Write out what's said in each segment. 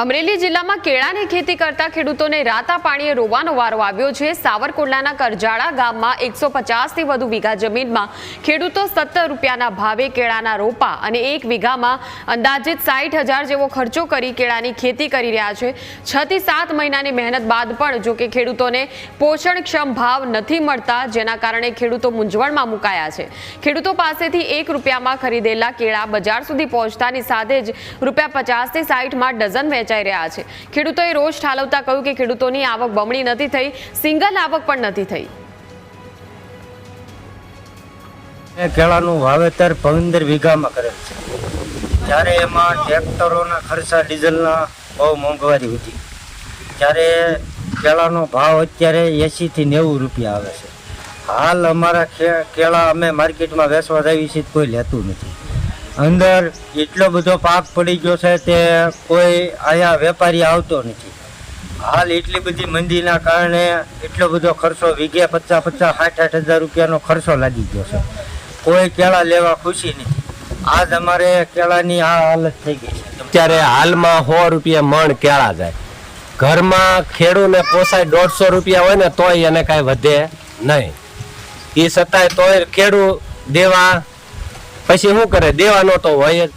અમરેલી જિલ્લામાં કેળાની ખેતી કરતા ખેડૂતોને રાતા પાણીએ રોવાનો વારો આવ્યો છે. સાવરકુંડલાના કરજાળા ગામમાં એકસો પચાસથી વધુ વીઘા જમીનમાં ખેડૂતો સત્તર રૂપિયાના ભાવે કેળાના રોપા અને એક વીઘામાં અંદાજિત સાઠ હજાર જેવો ખર્ચો કરી કેળાની ખેતી કરી રહ્યા છે. છ થી સાત મહિનાની મહેનત બાદ પણ જો કે ખેડૂતોને પોષણક્ષમ ભાવ નથી મળતા, જેના કારણે ખેડૂતો મૂંઝવણમાં મુકાયા છે. ખેડૂતો પાસેથી એક રૂપિયામાં ખરીદેલા કેળા બજાર સુધી પહોંચતાની સાથે જ રૂપિયા પચાસથી સાઠમાં ડઝન વેચાઈ રહ્યા છે. ખેડૂતોએ રોષ ઠાલવતા કહ્યું કે ખેડૂતોની આવક બમણી નથી થઈ, સિંગલ આવક પણ નથી થઈ. કેળાનું વાવેતર પંદર વીઘામાં કરેલ છે. ત્યારે એમાં ટ્રેક્ટરોના ખર્ચા ડીઝલના બહુ મોંઘવારી હતી ત્યારે કેળાનો ભાવ અત્યારે એંશીથી નેવું રૂપિયા આવે છે. હાલ અમારા કેળા અમે માર્કેટમાં વેચવા જાવી છીએ કોઈ લેતું નથી. અંદર એટલો બધો પાક પડી ગયો છે તે કોઈ અહીંયા વેપારી આવતો નથી. હાલ એટલી બધી મંદીના કારણે એટલો બધો ખર્ચો વીઘે પચાસ પચાસ સાઠ આઠ હજાર રૂપિયાનો ખર્ચો લાગી ગયો છે. કોઈ કેળા લેવા ખુશી નથી. આજ અમારે કેળાની આ હાલત થઈ ગઈ છે. અત્યારે હાલમાં સો રૂપિયા મણ કેળા જાય. ઘરમાં ખેડૂને પોસાય દોઢસો રૂપિયા હોય ને તોય એને કાંઈ વધે નહીં. એ છતાંય તોય ખેડૂ દેવા પછી શું કરે? દેવાનો તો હોય જ.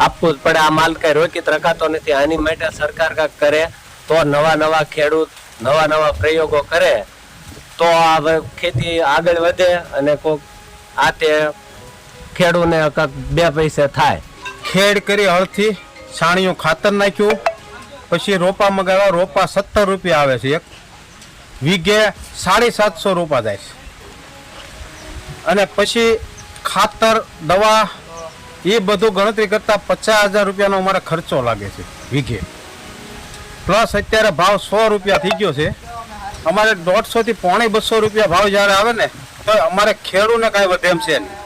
આપવું જ પડે. આ માલ કઈ રોકીત રખાતો નથી. આની માટે સરકાર કાંઈક કરે, તો નવા નવા ખેડૂત, નવા નવા પ્રયોગો કરે, તો આ ખેતી આગળ વધે અને કોક આ તે ખેડૂને કાંઈક બે પૈસે થાય. ખેડ કરી હળથી છાણિયું ખાતર નાખ્યું. પછી રોપા મગાવ્યા. રોપા સત્તર રૂપિયા આવે છે એક. વીઘે સાડી સાતસો રૂપા જાય છે. અને પછી ખાતર, દવા, એ બધું ગણતરી કરતાં પચાસ હજાર રૂપિયાનો અમારે ખર્ચો લાગે છે વીઘે. પ્લસ અત્યારે ભાવ સો રૂપિયા થઈ ગયો છે. અમારે દોઢસોથી પોણે બસો રૂપિયા ભાવ જ્યારે આવે ને, તો અમારે ખેડૂને કાંઈ વધે એમ છે નહીં.